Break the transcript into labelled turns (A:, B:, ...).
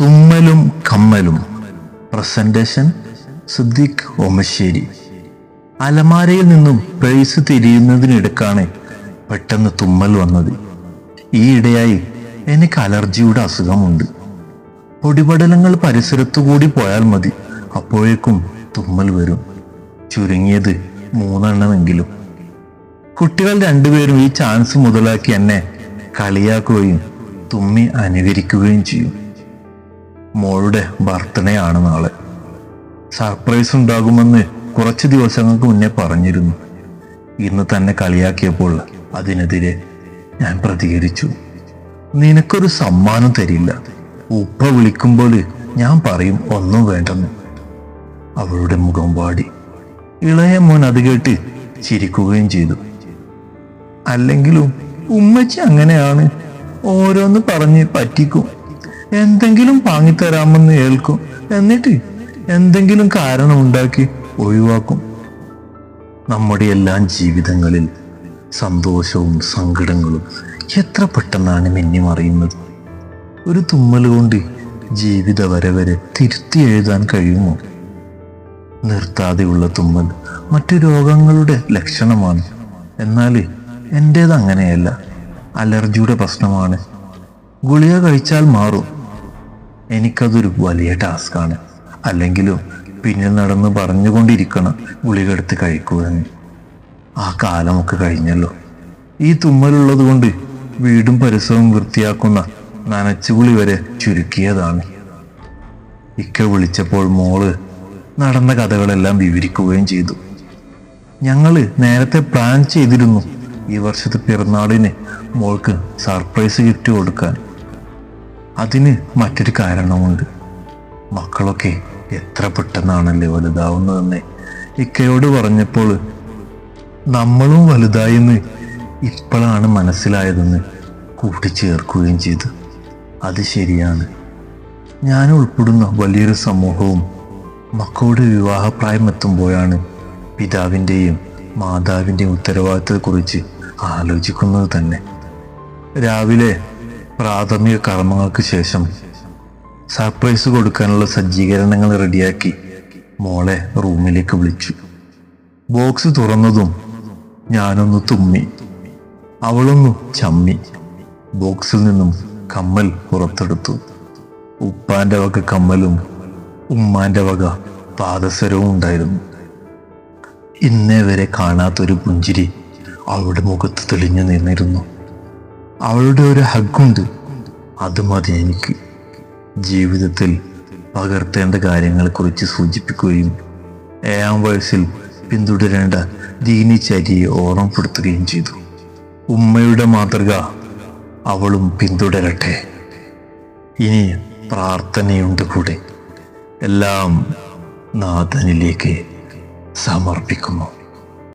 A: തുമ്മലും കമ്മലും. പ്രസന്റേഷൻ സിദ്ദിഖ് ഓമശ്ശേരി. അലമാരയിൽ നിന്നും പേഴ്സ് തിരിയുന്നതിനിടക്കാണ് പെട്ടെന്ന് തുമ്മൽ വന്നത്. ഈയിടെയായി എനിക്ക് അലർജിയുടെ അസുഖമുണ്ട്. പൊടിപടലങ്ങൾ പരിസരത്തു കൂടി പോയാൽ മതി. അപ്പോഴേക്കും തുമ്മൽ വരും. ചുരുങ്ങിയത് മൂന്നെണ്ണമെങ്കിലും. കുട്ടികൾ രണ്ടുപേരും ഈ ചാൻസ് മുതലാക്കി എന്നെ കളിയാക്കുകയും തുമ്മി അനുകരിക്കുകയും ചെയ്യും. മോളുടെ ബർത്ത്ഡേ ആണ് നാളെ. സർപ്രൈസ് ഉണ്ടാകുമെന്ന് കുറച്ച് ദിവസങ്ങൾക്ക് മുന്നേ പറഞ്ഞിരുന്നു. ഇന്ന് തന്നെ കളിയാക്കിയപ്പോൾ അതിനെതിരെ ഞാൻ പ്രതികരിച്ചു. നിനക്കൊരു സമ്മാനം തരില്ല. ഉപ്പ വിളിക്കുമ്പോൾ ഞാൻ പറയും ഒന്നും വേണ്ടെന്ന്. അവളുടെ മുഖം പാടി ഇളയ മോൻ അത് കേട്ട് ചിരിക്കുകയും ചെയ്തു. അല്ലെങ്കിലും ഉമ്മച്ചി അങ്ങനെയാണ്. ഓരോന്ന് പറഞ്ഞ് പറ്റിക്കും. എന്തെങ്കിലും വാങ്ങിത്തരാമെന്ന് ഏൽക്കും. എന്നിട്ട് എന്തെങ്കിലും കാരണമുണ്ടാക്കി ഒഴിവാക്കും. നമ്മുടെ എല്ലാം ജീവിതങ്ങളിൽ സന്തോഷവും സങ്കടങ്ങളും എത്ര പെട്ടെന്നാണ് മിന്നിമറിയുന്നത് ഒരു തുമ്മൽ കൊണ്ട് ജീവിത വരെ വരെ തിരുത്തി എഴുതാൻ കഴിയുമോ? നിർത്താതെയുള്ള തുമ്മൽ മറ്റു രോഗങ്ങളുടെ ലക്ഷണമാണ്. എന്നാൽ എന്റേത് അങ്ങനെയല്ല അലർജിയുടെ പ്രശ്നമാണ്. ഗുളിക കഴിച്ചാൽ മാറും. എനിക്കതൊരു വലിയ ടാസ്ക്കാണ്. അല്ലെങ്കിലും പിന്നിൽ നടന്ന് പറഞ്ഞുകൊണ്ടിരിക്കണം ഗുളികെടുത്ത് കഴിക്കൂ എന്ന് ആ കാലമൊക്കെ കഴിഞ്ഞല്ലോ. ഈ തുമ്മലുള്ളത് കൊണ്ട് വീടും പരിസരവും വൃത്തിയാക്കുന്ന നനച്ചുകുളി വരെ ചുരുക്കിയതാണ്. ഇക്ക വിളിച്ചപ്പോൾ മോൾ നടന്ന കഥകളെല്ലാം വിവരിക്കുകയും ചെയ്തു. ഞങ്ങൾ നേരത്തെ പ്ലാൻ ചെയ്തിരുന്നു ഈ വർഷത്തെ പിറന്നാളിന് മോൾക്ക് സർപ്രൈസ് ഗിഫ്റ്റ് കൊടുക്കാൻ. അതിന് മറ്റൊരു കാരണമുണ്ട്. മക്കളൊക്കെ എത്ര പെട്ടെന്നാണല്ലേ വലുതാവുന്നതെന്ന് ഇക്കയോട് പറഞ്ഞപ്പോൾ നമ്മളും വലുതായെന്ന് ഇപ്പോഴാണ് മനസ്സിലായതെന്ന് കൂട്ടിച്ചേർക്കുകയും ചെയ്തു. അത് ശരിയാണ്. ഞാൻ ഉൾപ്പെടുന്ന വലിയൊരു സമൂഹവും മക്കളുടെ വിവാഹപ്രായം എത്തുമ്പോഴാണ് പിതാവിന്റെയും മാതാവിന്റെയും ഉത്തരവാദിത്തത്തെക്കുറിച്ച് ആലോചിക്കുന്നത് തന്നെ. രാവിലെ പ്രാഥമിക കർമ്മങ്ങൾക്ക് ശേഷം സർപ്രൈസ് കൊടുക്കാനുള്ള സജ്ജീകരണങ്ങൾ റെഡിയാക്കി മോളെ റൂമിലേക്ക് വിളിച്ചു. ബോക്സ് തുറന്നതും ഞാനൊന്ന് തുമ്മി. അവളൊന്നു ചമ്മി. ബോക്സിൽ നിന്നും കമ്മൽ പുറത്തെടുത്തു. ഉപ്പാന്റെ വക കമ്മലും ഉമ്മാന്റെ വക പാദസരവും ഉണ്ടായിരുന്നു. ഇന്നേ വരെ കാണാത്തൊരു പുഞ്ചിരി അവളുടെ മുഖത്ത് തെളിഞ്ഞു നിന്നിരുന്നു. അവളുടെ ഒരു ഹഗ്ഗുണ്ട്. അത് മതി എനിക്ക്. ജീവിതത്തിൽ പകർത്തേണ്ട കാര്യങ്ങളെക്കുറിച്ച് സൂചിപ്പിക്കുകയും ഏഴാം വയസ്സിൽ പിന്തുടരേണ്ട ദീനിചര്യയെ ഓർമ്മപ്പെടുത്തുകയും ചെയ്തു. ഉമ്മയുടെ മാതൃക അവളും പിന്തുടരട്ടെ. ഇനി പ്രാർത്ഥനയുണ്ട് കൂടെ. എല്ലാം നാഥനിലേക്ക് സമർപ്പിക്കുന്നു